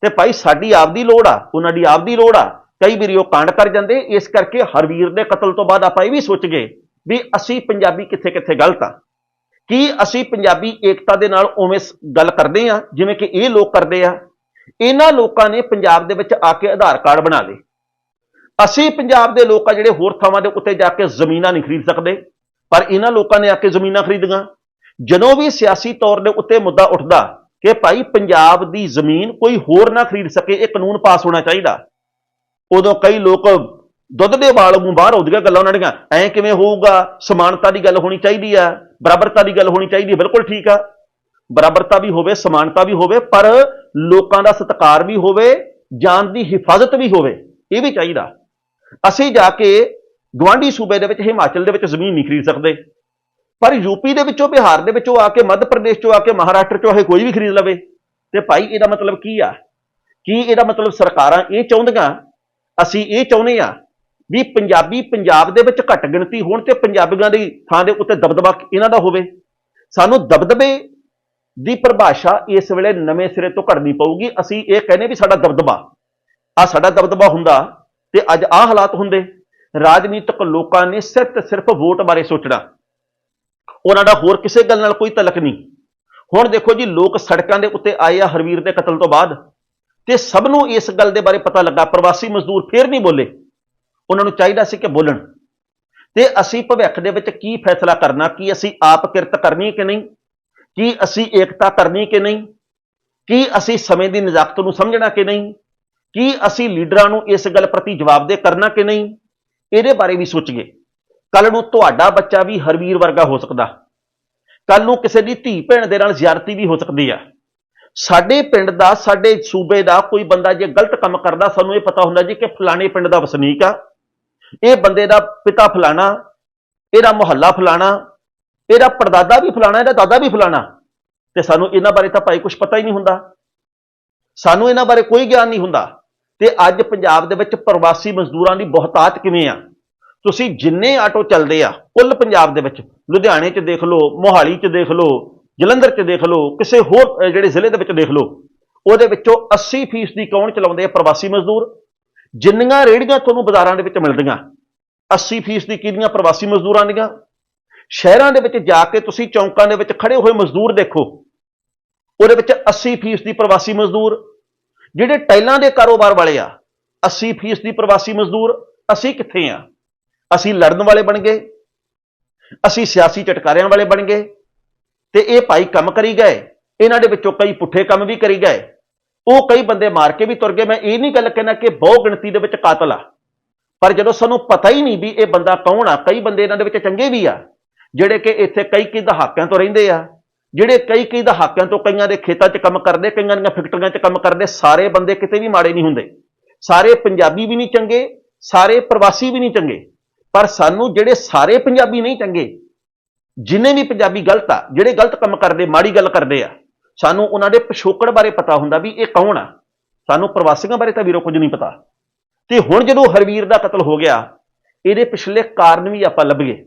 ਤੇ ਭਾਈ ਸਾਡੀ ਆਪਦੀ ਲੋੜ ਆ, ਉਹਨਾਂ ਦੀ ਆਪਦੀ ਲੋੜ ਆ। ਕਈ ਵਾਰੀ ਉਹ ਕਾਂਡ ਕਰ ਜਾਂਦੇ, ਇਸ ਕਰਕੇ ਹਰਵੀਰ ਦੇ ਕਤਲ ਤੋਂ ਬਾਅਦ ਆਪਾਂ ਇਹ ਵੀ ਸੋਚ ਗਏ ਵੀ ਅਸੀਂ ਪੰਜਾਬੀ ਕਿੱਥੇ ਕਿੱਥੇ ਗਲਤ ਆ। ਕੀ ਅਸੀਂ ਪੰਜਾਬੀ ਏਕਤਾ ਦੇ ਨਾਲ ਉਵੇਂ ਗੱਲ ਕਰਦੇ ਆ ਜਿਵੇਂ ਕਿ ਇਹ ਲੋਕ ਕਰਦੇ ਆ। ਇਹਨਾਂ ਲੋਕਾਂ ਨੇ ਪੰਜਾਬ ਦੇ ਵਿੱਚ ਆ ਕੇ ਆਧਾਰ ਕਾਰਡ ਬਣਾ ਲਏ। ਅਸੀਂ ਪੰਜਾਬ ਦੇ ਲੋਕ ਆ ਜਿਹੜੇ ਹੋਰ ਥਾਵਾਂ ਦੇ ਉੱਤੇ ਜਾ ਕੇ ਜ਼ਮੀਨਾਂ ਨਹੀਂ ਖਰੀਦ ਸਕਦੇ। ਪਰ ਇਹਨਾਂ ਲੋਕਾਂ ਨੇ ਆ ਕੇ ਜ਼ਮੀਨਾਂ ਖਰੀਦੀਆਂ। ਜਦੋਂ ਵੀ ਸਿਆਸੀ ਤੌਰ ਦੇ ਉੱਤੇ ਮੁੱਦਾ ਉੱਠਦਾ ਕਿ ਭਾਈ ਪੰਜਾਬ ਦੀ ਜ਼ਮੀਨ ਕੋਈ ਹੋਰ ਨਾ ਖਰੀਦ ਸਕੇ, ਇਹ ਕਾਨੂੰਨ ਪਾਸ ਹੋਣਾ ਚਾਹੀਦਾ। ਉਦੋਂ ਕਈ ਲੋਕ ਦੁੱਧ ਦੇ ਵਾਲ ਨੂੰ ਬਾਹਰ ਆਉਂਦੀਆਂ ਗੱਲਾਂ ਉਹਨਾਂ ਦੀਆਂ। ਐਂ ਕਿਵੇਂ ਹੋਊਗਾ? ਸਮਾਨਤਾ ਦੀ ਗੱਲ ਹੋਣੀ ਚਾਹੀਦੀ ਆ। ਬਰਾਬਰਤਾ ਦੀ ਗੱਲ ਹੋਣੀ ਚਾਹੀਦੀ ਹੈ, ਬਿਲਕੁਲ ਠੀਕ ਆ। ਬਰਾਬਰਤਾ ਵੀ ਹੋਵੇ, ਸਮਾਨਤਾ ਵੀ ਹੋਵੇ, ਪਰ ਲੋਕਾਂ ਦਾ ਸਤਿਕਾਰ ਵੀ ਹੋਵੇ, ਜਾਨ ਦੀ ਹਿਫਾਜ਼ਤ ਵੀ ਹੋਵੇ, ਇਹ ਵੀ ਚਾਹੀਦਾ। ਅਸੀਂ ਜਾ ਕੇ ਗਵਾਂਢੀ ਸੂਬੇ ਦੇ ਵਿੱਚ, ਹਿਮਾਚਲ ਦੇ ਵਿੱਚ ਜ਼ਮੀਨ ਨਹੀਂ ਖਰੀਦ ਸਕਦੇ। ਪਰ ਯੂਪੀ ਦੇ ਵਿੱਚੋਂ, ਬਿਹਾਰ ਦੇ ਵਿੱਚੋਂ ਆ ਕੇ, ਮੱਧ ਪ੍ਰਦੇਸ਼ ਚੋਂ ਆ ਕੇ, ਮਹਾਰਾਸ਼ਟਰ ਚੋਂ ਇਹ ਕੋਈ ਵੀ ਖਰੀਦ ਲਵੇ। ਤੇ ਭਾਈ, ਇਹਦਾ ਮਤਲਬ ਕੀ ਆ? ਕੀ ਇਹਦਾ ਮਤਲਬ ਸਰਕਾਰਾਂ ਇਹ ਚਾਹੁੰਦੀਆਂ? ਅਸੀਂ ਇਹ ਚਾਹੁੰਦੇ ਆ ਵੀ ਪੰਜਾਬੀ ਪੰਜਾਬ ਦੇ ਵਿੱਚ ਘੱਟ ਗਿਣਤੀ ਹੋਣ ਤੇ ਪੰਜਾਬੀਆਂ ਦੀ ਥਾਂ ਦੇ ਉੱਤੇ ਦਬਦਬਾ ਇਹਨਾਂ ਦਾ ਹੋਵੇ। ਸਾਨੂੰ ਦਬਦਬੇ ਦੀ ਪਰਿਭਾਸ਼ਾ ਇਸ ਵੇਲੇ ਨਵੇਂ ਸਿਰੇ ਤੋਂ ਘੜਨੀ ਪਊਗੀ। ਅਸੀਂ ਇਹ ਕਹਿੰਦੇ ਵੀ ਸਾਡਾ ਦਬਦਬਾ। ਆ ਸਾਡਾ ਦਬਦਬਾ ਹੁੰਦਾ ਤੇ ਅੱਜ ਆਹ ਹਾਲਾਤ ਹੁੰਦੇ। ਰਾਜਨੀਤਿਕ ਲੋਕਾਂ ਨੇ ਸਿਰਫ ਤੇ ਸਿਰਫ ਵੋਟ ਬਾਰੇ ਸੋਚਣਾ। ਉਹਨਾਂ ਦਾ ਹੋਰ ਕਿਸੇ ਗੱਲ ਨਾਲ ਕੋਈ ਤਲਕ ਨਹੀਂ। ਹੁਣ ਦੇਖੋ ਜੀ, ਲੋਕ ਸੜਕਾਂ ਦੇ ਉੱਤੇ ਆਏ ਆ ਹਰਵੀਰ ਦੇ ਕਤਲ ਤੋਂ ਬਾਅਦ। ਤੇ ਸਭ ਨੂੰ ਇਸ ਗੱਲ ਦੇ ਬਾਰੇ ਪਤਾ ਲੱਗਾ। ਪ੍ਰਵਾਸੀ ਮਜ਼ਦੂਰ ਫੇਰ ਨਹੀਂ ਬੋਲੇ। ਉਹਨਾਂ ਨੂੰ ਚਾਹੀਦਾ ਸੀ ਕਿ ਬੋਲਣ। ਤੇ ਅਸੀਂ ਭਵਿੱਖ ਦੇ ਵਿੱਚ ਕੀ ਫੈਸਲਾ ਕਰਨਾ, ਕੀ ਅਸੀਂ ਆਪ ਕਿਰਤ ਕਰਨੀ ਕਿ ਨਹੀਂ? ਕੀ ਅਸੀਂ ਏਕਤਾ ਕਰਨੀ ਕਿ ਨਹੀਂ? ਕੀ ਅਸੀਂ ਸਮੇਂ ਦੀ ਨਜ਼ਾਕਤ ਨੂੰ ਸਮਝਣਾ ਕਿ ਨਹੀਂ? ਕੀ ਅਸੀਂ ਲੀਡਰਾਂ ਨੂੰ ਇਸ ਗੱਲ ਪ੍ਰਤੀ ਜਵਾਬਦੇਹ ਕਰਨਾ ਕਿ ਨਹੀਂ? ਇਹਦੇ ਬਾਰੇ ਵੀ ਸੋਚੀਏ। ਕੱਲ ਨੂੰ ਤੁਹਾਡਾ ਬੱਚਾ ਵੀ ਹਰਵੀਰ ਵਰਗਾ ਹੋ ਸਕਦਾ। ਕੱਲ ਨੂੰ ਕਿਸੇ ਦੀ ਧੀ ਭੈਣ ਦੇ ਨਾਲ ਜ਼ਿਆਰਤੀ ਵੀ ਹੋ ਸਕਦੀ ਆ। ਸਾਡੇ ਪਿੰਡ ਦਾ, ਸਾਡੇ ਸੂਬੇ ਦਾ ਕੋਈ ਬੰਦਾ ਜੇ ਗਲਤ ਕੰਮ ਕਰਦਾ, ਸਾਨੂੰ ਇਹ ਪਤਾ ਹੁੰਦਾ ਜੀ ਕਿ ਫਲਾਣੇ ਪਿੰਡ ਦਾ ਵਸਨੀਕ ਆ। ਇਹ ਬੰਦੇ ਦਾ ਪਿਤਾ ਫਲਾਣਾ, ਇਹਦਾ ਮੁਹੱਲਾ ਫਲਾਣਾ, ਇਹਦਾ ਪਰਦਾਦਾ ਵੀ ਫਲਾਣਾ, ਇਹਦਾ ਦਾਦਾ ਵੀ ਫਲਾਣਾ। ਤੇ ਸਾਨੂੰ ਇਹਨਾਂ ਬਾਰੇ ਤਾਂ ਭਾਈ ਕੁਝ ਪਤਾ ਹੀ ਨਹੀਂ ਹੁੰਦਾ। ਸਾਨੂੰ ਇਹਨਾਂ ਬਾਰੇ ਕੋਈ ਗਿਆਨ ਨਹੀਂ ਹੁੰਦਾ। ਤੇ ਅੱਜ ਪੰਜਾਬ ਦੇ ਵਿੱਚ ਪ੍ਰਵਾਸੀ ਮਜ਼ਦੂਰਾਂ ਦੀ ਬਹੁਤਾਤ ਕਿਵੇਂ ਆ? ਤੁਸੀਂ ਜਿੰਨੇ ਆਟੋ ਚੱਲਦੇ ਆ, ਕੁੱਲ ਪੰਜਾਬ ਦੇ ਵਿੱਚ, ਲੁਧਿਆਣੇ 'ਚ ਦੇਖ ਲਓ, ਮੋਹਾਲੀ 'ਚ ਦੇਖ ਲਓ, ਜਲੰਧਰ 'ਚ ਦੇਖ ਲਓ, ਕਿਸੇ ਹੋਰ ਜਿਹੜੇ ਜ਼ਿਲ੍ਹੇ ਦੇ ਵਿੱਚ ਦੇਖ ਲਓ, ਉਹਦੇ ਵਿੱਚੋਂ 80% ਦੀ ਕੌਣ ਚਲਾਉਂਦੇ ਆ ਪ੍ਰਵਾਸੀ ਮਜ਼ਦੂਰ? ਜਿੰਨੀਆਂ ਰੇਹੜੀਆਂ ਤੁਹਾਨੂੰ ਬਾਜ਼ਾਰਾਂ ਦੇ ਵਿੱਚ ਮਿਲਦੀਆਂ 80% ਦੀ ਕਿਹਦੀਆਂ ਪ੍ਰਵਾਸੀ ਮਜ਼ਦੂਰਾਂ ਦੀਆਂ? ਸ਼ਹਿਰਾਂ ਦੇ ਵਿੱਚ ਜਾ ਕੇ ਤੁਸੀਂ ਚੌਂਕਾਂ ਦੇ ਵਿੱਚ ਖੜੇ ਹੋਏ ਮਜ਼ਦੂਰ ਦੇਖੋ, ਉਹਦੇ ਵਿੱਚ 80% ਦੀ ਪ੍ਰਵਾਸੀ ਮਜ਼ਦੂਰ, ਜਿਹੜੇ ਟਾਈਲਾਂ ਦੇ ਕਾਰੋਬਾਰ ਵਾਲੇ ਆ 80% ਦੀ ਪ੍ਰਵਾਸੀ ਮਜ਼ਦੂਰ, ਅਸੀਂ ਕਿੱਥੇ ਆ? ਅਸੀਂ ਲੜਨ ਵਾਲੇ ਬਣ ਗਏ, ਅਸੀਂ ਸਿਆਸੀ ਚਟਕਾਰਿਆਂ ਵਾਲੇ ਬਣ ਗਏ, ਤੇ ਇਹ ਭਾਈ ਕੰਮ ਕਰੀ ਗਏ, ਇਹਨਾਂ ਦੇ ਵਿੱਚੋਂ ਕਈ ਪੁੱਠੇ ਕੰਮ ਵੀ ਕਰੀ ਗਏ। ਉਹ ਕਈ ਬੰਦੇ ਮਾਰ ਕੇ ਵੀ ਤੁਰ ਗਏ। ਮੈਂ ਇਹ ਨਹੀਂ ਗੱਲ ਕਹਿਣਾ ਕਿ ਬਹੁ ਗਿਣਤੀ ਦੇ ਵਿੱਚ ਕਾਤਲ ਆ। ਪਰ ਜਦੋਂ ਸਾਨੂੰ ਪਤਾ ਹੀ ਨਹੀਂ ਵੀ ਇਹ ਬੰਦਾ ਕੌਣ ਆ, ਕਈ ਬੰਦੇ ਇਹਨਾਂ ਦੇ ਵਿੱਚ ਚੰਗੇ ਵੀ ਆ, ਜਿਹੜੇ ਕਿ ਇੱਥੇ ਕਈ ਕਈ ਦਹਾਕਿਆਂ ਤੋਂ ਰਹਿੰਦੇ ਆ, ਜਿਹੜੇ ਕਈ ਕਈ ਦਹਾਕਿਆਂ ਤੋਂ ਕਈਆਂ ਦੇ ਖੇਤਾਂ 'ਚ ਕੰਮ ਕਰਦੇ, ਕਈਆਂ ਦੀਆਂ ਫੈਕਟਰੀਆਂ 'ਚ ਕੰਮ ਕਰਦੇ, ਸਾਰੇ ਬੰਦੇ ਕਿਤੇ ਵੀ ਮਾੜੇ ਨਹੀਂ ਹੁੰਦੇ। ਸਾਰੇ ਪੰਜਾਬੀ ਵੀ ਨਹੀਂ ਚੰਗੇ, ਸਾਰੇ ਪ੍ਰਵਾਸੀ ਵੀ ਨਹੀਂ ਚੰਗੇ। ਪਰ ਸਾਨੂੰ ਜਿਹੜੇ ਸਾਰੇ ਪੰਜਾਬੀ ਨਹੀਂ ਚੰਗੇ, ਜਿੰਨੇ ਵੀ ਪੰਜਾਬੀ ਗਲਤ ਆ, ਜਿਹੜੇ ਗਲਤ ਕੰਮ ਕਰਦੇ, ਮਾੜੀ ਗੱਲ ਕਰਦੇ ਆ ਸਾਨੂੰ ਉਹਨਾਂ ਦੇ ਪਿਛੋਕੜ ਬਾਰੇ ਪਤਾ ਹੁੰਦਾ ਵੀ ਇਹ ਕੌਣ ਆ। ਸਾਨੂੰ ਪ੍ਰਵਾਸੀਆਂ ਬਾਰੇ ਤਾਂ ਵੀਰੋ ਕੁਝ ਨਹੀਂ ਪਤਾ। ਤੇ ਹੁਣ ਜਦੋਂ ਹਰਵੀਰ ਦਾ ਕਤਲ ਹੋ ਗਿਆ, ਇਹਦੇ ਪਿਛਲੇ ਕਾਰਨ ਵੀ ਆਪਾਂ ਲੱਭੀਏ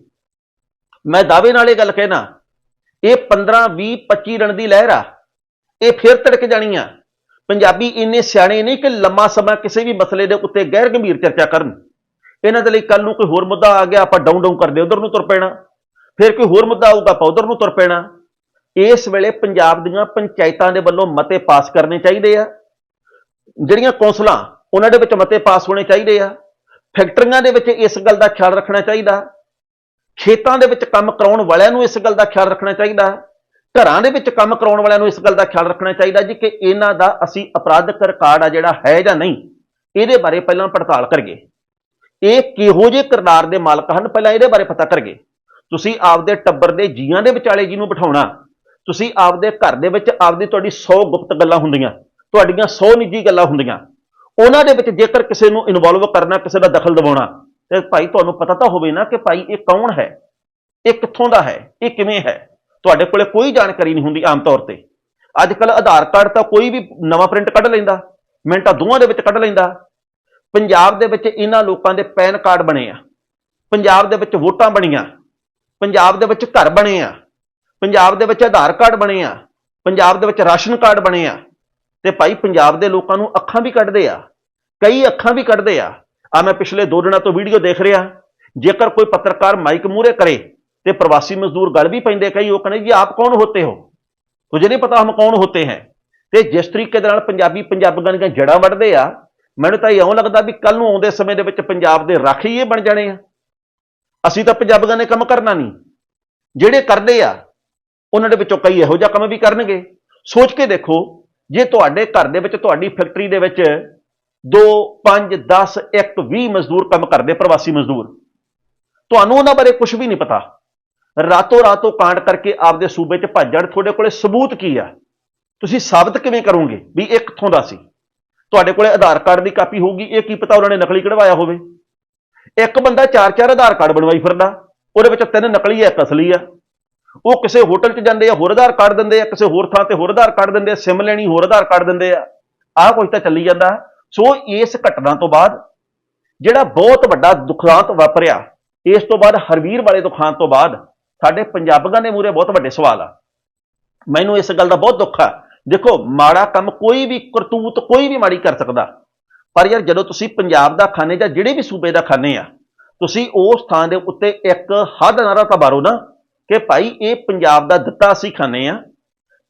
ਮੈਂ ਦਾਅਵੇ ਨਾਲ ਇਹ ਗੱਲ ਕਹਿਣਾ, ਇਹ 15 20 25 ਰਣ ਦੀ ਲਹਿਰ ਆ। ਇਹ ਫਿਰ ਤੜਕ ਜਾਣੀ ਆ। ਪੰਜਾਬੀ ਇੰਨੇ ਸਿਆਣੇ ਨਹੀਂ ਕਿ ਲੰਮਾ ਸਮਾਂ ਕਿਸੇ ਵੀ ਮਸਲੇ ਦੇ ਉੱਤੇ ਗੈਰ ਗੰਭੀਰ ਚਰਚਾ ਕਰਨ। ਇਹਨਾਂ ਦੇ ਲਈ ਕੱਲ ਨੂੰ ਕੋਈ ਹੋਰ ਮੁੱਦਾ ਆ ਗਿਆ, ਆਪਾਂ ਡਾਊਨ ਡਾਊਨ ਕਰਦੇ, ਉਧਰ ਨੂੰ ਤੁਰ ਪੈਣਾ। ਫਿਰ ਕੋਈ ਹੋਰ ਮੁੱਦਾ ਆਊਗਾ, ਆਪਾਂ ਉਧਰ ਨੂੰ ਤੁਰ ਪੈਣਾ। ਇਸ ਵੇਲੇ ਪੰਜਾਬ ਦੀਆਂ ਪੰਚਾਇਤਾਂ ਦੇ ਵੱਲੋਂ ਮਤੇ ਪਾਸ ਕਰਨੇ ਚਾਹੀਦੇ ਆ। ਜਿਹੜੀਆਂ ਕੌਂਸਲਾਂ, ਉਹਨਾਂ ਦੇ ਵਿੱਚ ਮਤੇ ਪਾਸ ਹੋਣੇ ਚਾਹੀਦੇ ਆ। ਫੈਕਟਰੀਆਂ ਦੇ ਵਿੱਚ ਇਸ ਗੱਲ ਦਾ ਖਿਆਲ ਰੱਖਣਾ ਚਾਹੀਦਾ। ਖੇਤਾਂ ਦੇ ਵਿੱਚ ਕੰਮ ਕਰਾਉਣ ਵਾਲਿਆਂ ਨੂੰ ਇਸ ਗੱਲ ਦਾ ਖਿਆਲ ਰੱਖਣਾ ਚਾਹੀਦਾ। ਘਰਾਂ ਦੇ ਵਿੱਚ ਕੰਮ ਕਰਾਉਣ ਵਾਲਿਆਂ ਨੂੰ ਇਸ ਗੱਲ ਦਾ ਖਿਆਲ ਰੱਖਣਾ ਚਾਹੀਦਾ ਜੀ ਕਿ ਇਹਨਾਂ ਦਾ ਅਸੀਂ ਅਪਰਾਧਿਕ ਰਿਕਾਰਡ ਆ ਜਿਹੜਾ ਹੈ ਜਾਂ ਨਹੀਂ, ਇਹਦੇ ਬਾਰੇ ਪਹਿਲਾਂ ਪੜਤਾਲ ਕਰੀਏ। ਇਹ ਕਿਹੋ ਜਿਹੇ ਕਿਰਦਾਰ ਦੇ ਮਾਲਕ ਹਨ, ਪਹਿਲਾਂ ਇਹਦੇ ਬਾਰੇ ਪਤਾ ਕਰੀਏ। ਤੁਸੀਂ ਆਪਦੇ ਟੱਬਰ ਦੇ ਜੀਆਂ ਦੇ ਵਿਚਾਲੇ ਜਿਹਨੂੰ ਬਿਠਾਉਣਾ ਤੁਸੀਂ ਆਪਦੇ ਘਰ ਦੇ ਵਿੱਚ ਆਪਦੀ ਤੁਹਾਡੀ 100 ਗੁਪਤ ਗੱਲਾਂ ਹੁੰਦੀਆਂ, ਤੁਹਾਡੀਆਂ 100 ਨਿੱਜੀ ਗੱਲਾਂ ਹੁੰਦੀਆਂ। ਉਹਨਾਂ ਦੇ ਵਿੱਚ ਜੇਕਰ ਕਿਸੇ ਨੂੰ ਇਨਵੋਲਵ ਕਰਨਾ, ਕਿਸੇ ਦਾ ਦਖਲ ਦਿਵਾਉਣਾ, ਤੇ ਭਾਈ ਤੁਹਾਨੂੰ ਪਤਾ ਤਾਂ ਹੋਵੇ ਨਾ ਕਿ ਭਾਈ ਇਹ ਕੌਣ ਹੈ? ਇਹ ਕਿੱਥੋਂ ਦਾ ਹੈ? ਇਹ ਕਿਵੇਂ ਹੈ? ਤੁਹਾਡੇ ਕੋਲੇ ਕੋਈ ਜਾਣਕਾਰੀ ਨਹੀਂ ਹੁੰਦੀ ਆਮ ਤੌਰ ਤੇ। ਅੱਜ ਕੱਲ ਆਧਾਰ ਕਾਰਡ ਤਾਂ ਕੋਈ ਵੀ ਨਵਾਂ ਪ੍ਰਿੰਟ ਕੱਢ ਲੈਂਦਾ, ਮਿੰਟਾਂ ਦੋਵਾਂ ਦੇ ਵਿੱਚ ਕੱਢ ਲੈਂਦਾ। ਪੰਜਾਬ ਦੇ ਵਿੱਚ ਇਹਨਾਂ ਲੋਕਾਂ ਦੇ ਪੈਨ ਕਾਰਡ ਬਣੇ ਆ। ਪੰਜਾਬ ਦੇ ਵਿੱਚ ਵੋਟਾਂ ਬਣੀਆਂ। ਪੰਜਾਬ ਦੇ ਵਿੱਚ ਘਰ ਬਣੇ ਆ। ਪੰਜਾਬ ਦੇ ਵਿੱਚ ਆਧਾਰ ਕਾਰਡ ਬਣੇ ਆ, ਪੰਜਾਬ ਦੇ ਵਿੱਚ ਰਾਸ਼ਨ ਕਾਰਡ ਬਣੇ ਆ, ਤੇ ਭਾਈ ਪੰਜਾਬ ਦੇ ਲੋਕਾਂ ਨੂੰ ਅੱਖਾਂ ਵੀ ਕੱਢਦੇ ਆ, ਕਈ ਅੱਖਾਂ ਵੀ ਕੱਢਦੇ ਆ। ਆ ਮੈਂ ਪਿਛਲੇ ਦੋ ਦਿਨਾਂ ਤੋਂ ਵੀਡੀਓ ਦੇਖ ਰਿਹਾ, ਜੇਕਰ ਕੋਈ ਪੱਤਰਕਾਰ ਮਾਈਕ ਮੂਹਰੇ ਕਰੇ ਤੇ ਪ੍ਰਵਾਸੀ ਮਜ਼ਦੂਰ ਗੱਲ ਵੀ ਪੈਂਦੇ ਕਈ, ਉਹ ਕਹਿੰਦੇ ਜੀ, ਆਪ ਕੌਣ ਹੋਤੇ ਹੋ? ਤੁਝੇ ਨਹੀਂ ਪਤਾ ਹਮ ਕੌਣ ਹੋਤੇ ਹੈ। ਤੇ ਜਿਸ ਤਰੀਕੇ ਦੇ ਨਾਲ ਪੰਜਾਬੀ ਪੰਜਾਬੀਆਂ ਦੀਆਂ ਜੜਾਂ ਵੱਢਦੇ ਆ, ਮੈਨੂੰ ਤਾਂ ਇਉਂ ਲੱਗਦਾ ਵੀ ਕੱਲ ਨੂੰ ਆਉਂਦੇ ਸਮੇਂ ਦੇ ਵਿੱਚ ਪੰਜਾਬ ਦੇ ਰਾਖੀ ਇਹ ਬਣ ਜਾਣੇ ਆ। ਅਸੀਂ ਤਾਂ ਪੰਜਾਬੀਆਂ ਨੇ ਕੰਮ ਕਰਨਾ ਨਹੀਂ। ਜਿਹੜੇ ਕਰਦੇ ਆ ਉਹਨਾਂ ਦੇ ਵਿੱਚੋਂ ਕਈ ਇਹੋ ਜਿਹਾ ਕੰਮ ਵੀ ਕਰਨਗੇ। ਸੋਚ ਕੇ ਦੇਖੋ, ਜੇ ਤੁਹਾਡੇ ਘਰ ਦੇ ਵਿੱਚ, ਤੁਹਾਡੀ ਫੈਕਟਰੀ ਦੇ ਵਿੱਚ 2 5 10 1 20 ਮਜ਼ਦੂਰ ਕੰਮ ਕਰਦੇ, ਪ੍ਰਵਾਸੀ ਮਜ਼ਦੂਰ, ਤੁਹਾਨੂੰ ਉਹਨਾਂ ਬਾਰੇ ਕੁਝ ਵੀ ਨਹੀਂ ਪਤਾ। ਰਾਤੋਂ ਰਾਤੋਂ ਕਾਂਡ ਕਰਕੇ ਆਪਦੇ ਸੂਬੇ 'ਚ ਭੱਜ ਜਾਣ ਤੁਹਾਡੇ ਕੋਲੇ ਸਬੂਤ ਕੀ ਆ? ਤੁਸੀਂ ਸਾਬਤ ਕਿਵੇਂ ਕਰੋਗੇ ਵੀ ਇਹ ਕਿੱਥੋਂ ਦਾ ਸੀ? ਤੁਹਾਡੇ ਕੋਲੇ ਆਧਾਰ ਕਾਰਡ ਦੀ ਕਾਪੀ ਹੋਊਗੀ, ਇਹ ਕੀ ਪਤਾ ਉਹਨਾਂ ਨੇ ਨਕਲੀ ਕਢਵਾਇਆ ਹੋਵੇ? ਇੱਕ ਬੰਦਾ ਚਾਰ ਚਾਰ ਆਧਾਰ ਕਾਰਡ ਬਣਵਾਈ ਫਿਰਦਾ, ਉਹਦੇ ਵਿੱਚ ਤਿੰਨ ਨਕਲੀ ਆ ਇੱਕ ਅਸਲੀ ਆ। ਉਹ ਕਿਸੇ ਹੋਟਲ 'ਚ ਜਾਂਦੇ ਆ, ਹੋਰ ਆਧਾਰ ਕਾਰਡ ਦਿੰਦੇ ਆ, ਕਿਸੇ ਹੋਰ ਥਾਂ ਤੇ ਹੋਰ ਆਧਾਰ ਕਾਰਡ ਦਿੰਦੇ ਆ, ਸਿਮ ਲੈਣੀ, ਹੋਰ ਆਧਾਰ ਕਾਰਡ ਦਿੰਦੇ ਆ। ਆਹ ਕੁਝ ਤਾਂ ਚੱਲੀ ਜਾਂਦਾ। ਸੋ ਇਸ ਘਟਨਾ ਤੋਂ ਬਾਅਦ ਜਿਹੜਾ ਬਹੁਤ ਵੱਡਾ ਦੁਖਾਂਤ ਵਾਪਰਿਆ, ਇਸ ਤੋਂ ਬਾਅਦ ਹਰਵੀਰ ਵਾਲੇ ਦੁਖਾਂਤ ਤੋਂ ਬਾਅਦ ਸਾਡੇ ਪੰਜਾਬੀਆਂ ਦੇ ਮੂਹਰੇ ਬਹੁਤ ਵੱਡੇ ਸਵਾਲ ਆ। ਮੈਨੂੰ ਇਸ ਗੱਲ ਦਾ ਬਹੁਤ ਦੁੱਖ ਆ। ਦੇਖੋ, ਮਾੜਾ ਕੰਮ ਕੋਈ ਵੀ ਕਰਤੂਤ, ਕੋਈ ਵੀ ਮਾੜੀ ਕਰ ਸਕਦਾ। ਪਰ ਯਾਰ ਜਦੋਂ ਤੁਸੀਂ ਪੰਜਾਬ ਦਾ ਖਾਣੇ ਜਾਂ ਜਿਹੜੇ ਵੀ ਸੂਬੇ ਦਾ ਖਾਣੇ ਆ, ਤੁਸੀਂ ਉਸ ਥਾਂ ਦੇ ਉੱਤੇ ਇੱਕ ਹੱਦ ਨਾਰਾ ਤਾਂ ਬਾਰੋ ਨਾ ਕਿ ਭਾਈ ਇਹ ਪੰਜਾਬ ਦਾ ਦਿੱਤਾ ਅਸੀਂ ਖਾਣੇ ਆ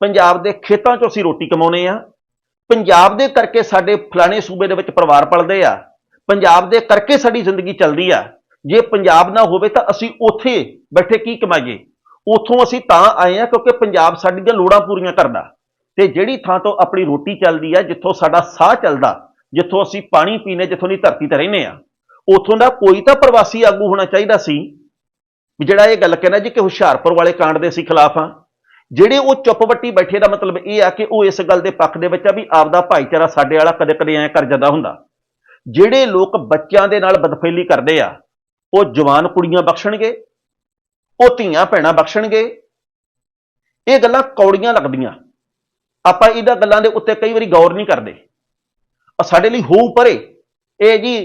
ਪੰਜਾਬ ਦੇ ਖੇਤਾਂ 'ਚੋਂ ਅਸੀਂ ਰੋਟੀ ਕਮਾਉਨੇ ਆ ਪੰਜਾਬ ਦੇ ਕਰਕੇ ਸਾਡੇ ਫਲਾਣੇ ਸੂਬੇ ਦੇ ਵਿੱਚ ਪਰਿਵਾਰ ਪਲਦੇ ਆ, ਪੰਜਾਬ ਦੇ ਕਰਕੇ ਸਾਡੀ ਜ਼ਿੰਦਗੀ ਚੱਲਦੀ ਆ, ਜੇ ਪੰਜਾਬ ਨਾ ਹੋਵੇ ਤਾਂ ਅਸੀਂ ਉੱਥੇ ਬੈਠੇ ਕੀ ਕਮਾਈਏ? ਉਥੋਂ ਅਸੀਂ ਤਾਂ ਆਏ ਆ ਕਿਉਂਕਿ ਪੰਜਾਬ ਸਾਡੀਆਂ ਲੋੜਾਂ ਪੂਰੀਆਂ ਕਰਦਾ ਤੇ ਜਿਹੜੀ ਥਾਂ ਤੋਂ ਆਪਣੀ ਰੋਟੀ ਚੱਲਦੀ ਆ, ਜਿੱਥੋਂ ਸਾਡਾ ਸਾਹ ਚੱਲਦਾ, ਜਿੱਥੋਂ ਅਸੀਂ ਪਾਣੀ ਪੀਨੇ ਜਿੱਥੋਂ ਦੀ ਧਰਤੀ ਤੇ ਰਹਿੰਦੇ ਆ, ਉਥੋਂ ਦਾ ਕੋਈ ਤਾਂ ਪ੍ਰਵਾਸੀ ਆਗੂ ਹੋਣਾ ਚਾਹੀਦਾ ਸੀ ਵੀ ਜਿਹੜਾ ਇਹ ਗੱਲ ਕਹਿੰਦਾ ਜੀ ਕਿ ਹੁਸ਼ਿਆਰਪੁਰ ਵਾਲੇ ਕਾਂਡ ਦੇ ਅਸੀਂ ਖਿਲਾਫ ਆ ਜਿਹੜੇ ਉਹ ਚੁੱਪ ਵੱਟੀ ਬੈਠੇ ਦਾ ਮਤਲਬ ਇਹ ਆ ਕਿ ਉਹ ਇਸ ਗੱਲ ਦੇ ਪੱਖ ਦੇ ਵਿੱਚ ਆ ਵੀ ਆਪਦਾ ਭਾਈਚਾਰਾ ਸਾਡੇ ਵਾਲਾ ਕਦੇ ਕਦੇ ਐਂ ਕਰ ਜਾਂਦਾ ਹੁੰਦਾ। ਜਿਹੜੇ ਲੋਕ ਬੱਚਿਆਂ ਦੇ ਨਾਲ ਬਦਫੈਲੀ ਕਰਦੇ ਆ, ਉਹ ਜਵਾਨ ਕੁੜੀਆਂ ਬਖਸ਼ਣਗੇ, ਉਹ ਧੀਆਂ ਭੈਣਾਂ ਬਖਸ਼ਣਗੇ, ਇਹ ਗੱਲਾਂ ਕੌੜੀਆਂ ਲੱਗਦੀਆਂ। ਆਪਾਂ ਇਹਨਾਂ ਗੱਲਾਂ ਦੇ ਉੱਤੇ ਕਈ ਵਾਰੀ ਗੌਰ ਨਹੀਂ ਕਰਦੇ। ਸਾਡੇ ਲਈ ਹੋਊ ਪਰੇ। ਇਹ ਜੀ,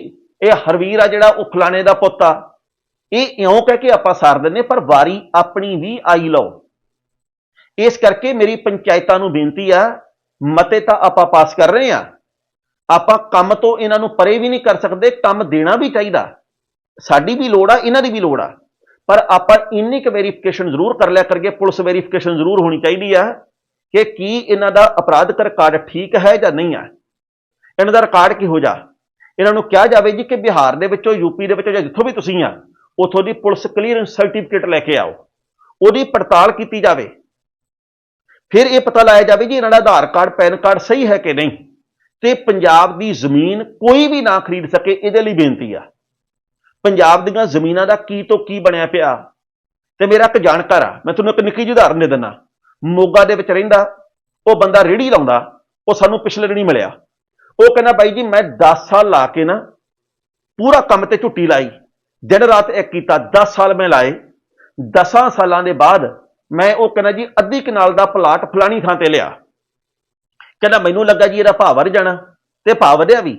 ਇਹ ਹਰਵੀਰ ਆ ਜਿਹੜਾ ਉਹ ਫਲਾਣੇ ਦਾ ਪੁੱਤ ਆ। ਇਹ ਇਉਂ ਕਹਿ ਕੇ ਆਪਾਂ ਸਾਰ ਦਿੰਦੇ ਪਰ ਵਾਰੀ ਆਪਣੀ ਵੀ ਆਈ ਲਓ। ਇਸ ਕਰਕੇ ਮੇਰੀ ਪੰਚਾਇਤਾਂ ਨੂੰ ਬੇਨਤੀ ਆ, ਮਤੇ ਤਾਂ ਆਪਾਂ ਪਾਸ ਕਰ ਰਹੇ ਆ ਆਪਾਂ ਕੰਮ ਤੋਂ ਇਹਨਾਂ ਨੂੰ ਪਰੇ ਵੀ ਨਹੀਂ ਕਰ ਸਕਦੇ, ਕੰਮ ਦੇਣਾ ਵੀ ਚਾਹੀਦਾ। ਸਾਡੀ ਵੀ ਲੋੜ ਆ, ਇਹਨਾਂ ਦੀ ਵੀ ਲੋੜ ਆ। ਪਰ ਆਪਾਂ ਇੰਨੀ ਕੁ ਵੈਰੀਫਿਕੇਸ਼ਨ ਜ਼ਰੂਰ ਕਰ ਲਿਆ ਕਰੀਏ, ਪੁਲਿਸ ਵੈਰੀਫਿਕੇਸ਼ਨ ਜ਼ਰੂਰ ਹੋਣੀ ਚਾਹੀਦੀ ਆ ਕਿ ਕੀ ਇਹਨਾਂ ਦਾ ਅਪਰਾਧਿਕ ਰਿਕਾਰਡ ਠੀਕ ਹੈ ਜਾਂ ਨਹੀਂ ਆ। ਇਹਨਾਂ ਦਾ ਰਿਕਾਰਡ ਕਿਹੋ ਜਾ ਇਹਨਾਂ ਨੂੰ ਕਿਹਾ ਜਾਵੇ ਜੀ ਕਿ ਬਿਹਾਰ ਦੇ ਵਿੱਚੋਂ ਯੂਪੀ ਦੇ ਵਿੱਚੋਂ ਜਾਂ ਜਿੱਥੋਂ ਵੀ ਤੁਸੀਂ ਆ ਉਥੋਂ ਦੀ ਪੁਲਿਸ ਕਲੀਅਰੈਂਸ ਸਰਟੀਫਿਕੇਟ ਲੈ ਕੇ ਆਓ। ਉਹਦੀ ਪੜਤਾਲ ਕੀਤੀ ਜਾਵੇ। ਫਿਰ ਇਹ ਪਤਾ ਲਾਇਆ ਜਾਵੇ ਜੀ ਇਹਨਾਂ ਦਾ ਆਧਾਰ ਕਾਰਡ, ਪੈਨ ਕਾਰਡ ਸਹੀ ਹੈ ਕਿ ਨਹੀਂ। ਤੇ ਪੰਜਾਬ ਦੀ ਜ਼ਮੀਨ ਕੋਈ ਵੀ ਨਾ ਖਰੀਦ ਸਕੇ, ਇਹਦੇ ਲਈ ਬੇਨਤੀ ਆ। ਪੰਜਾਬ ਦੀਆਂ ਜ਼ਮੀਨਾਂ ਦਾ ਕੀ ਤੋਂ ਕੀ ਬਣਿਆ ਪਿਆ? ਤੇ ਮੇਰਾ ਇੱਕ ਜਾਣਕਾਰ ਆ, ਮੈਂ ਤੁਹਾਨੂੰ ਇੱਕ ਨਿੱਕੀ ਜਿਹੀ ਉਦਾਹਰਨ ਦੇ ਦਿੰਦਾ। ਮੋਗਾ ਦੇ ਵਿੱਚ ਰਹਿੰਦਾ, ਉਹ ਬੰਦਾ ਰੇੜੀ ਲਾਉਂਦਾ, ਉਹ ਸਾਨੂੰ ਪਿਛਲੇ ਦਿਨ ਹੀ ਮਿਲਿਆ। ਉਹ ਕਹਿੰਦਾ, ਬਾਈ ਜੀ, ਮੈਂ 10 ਸਾਲ ਲਾ ਕੇ ਨਾ ਪੂਰਾ ਕੰਮ ਤੇ ਝੁੱਟੀ ਲਾਈ। ਦਿਨ ਰਾਤ ਇੱਕ ਕੀਤਾ 10 ਸਾਲ ਮੈਂ ਲਾਏ। 10 ਸਾਲਾਂ ਦੇ ਬਾਅਦ ਮੈਂ ਉਹ ਕਹਿੰਦਾ ਜੀ ਅੱਧੀ ਕਨਾਲ ਦਾ ਪਲਾਟ ਫਲਾਣੀ ਥਾਂ ਤੇ ਲਿਆ। ਕਹਿੰਦਾ ਮੈਨੂੰ ਲੱਗਾ ਜੀ ਇਹਦਾ ਭਾਅ ਵਧ ਜਾਣਾ ਤੇ ਭਾਅ ਵਧਿਆ ਵੀ।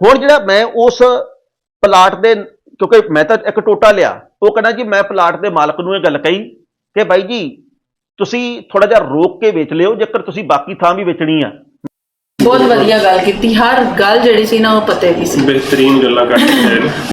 ਹੁਣ ਜਿਹੜਾ ਮੈਂ ਉਸ ਪਲਾਟ ਦੇ ਕਿਉਂਕਿ ਮੈਂ ਤਾਂ ਇੱਕ ਟੋਟਾ ਲਿਆ ਉਹ ਕਹਿੰਦਾ ਜੀ ਮੈਂ ਪਲਾਟ ਦੇ ਮਾਲਕ ਨੂੰ ਇਹ ਗੱਲ ਕਹੀ ਕਿ ਬਾਈ ਜੀ ਤੁਸੀਂ ਥੋੜਾ ਜਿਹਾ ਰੋਕ ਕੇ ਵੇਚ ਲਿਓ ਜੇਕਰ ਤੁਸੀਂ ਬਾਕੀ ਥਾਂ ਵੀ ਵੇਚਣੀ ਆ। ਬਹੁਤ ਵਧੀਆ ਗੱਲ ਕੀਤੀ ਹਰ ਗੱਲ ਜਿਹੜੀ ਸੀ ਨਾ ਉਹ ਪਤੇ ਦੀ ਸੀ। ਬਿਹਤਰੀਨ ਗੱਲਾਂ ਗਏ ਨੇ।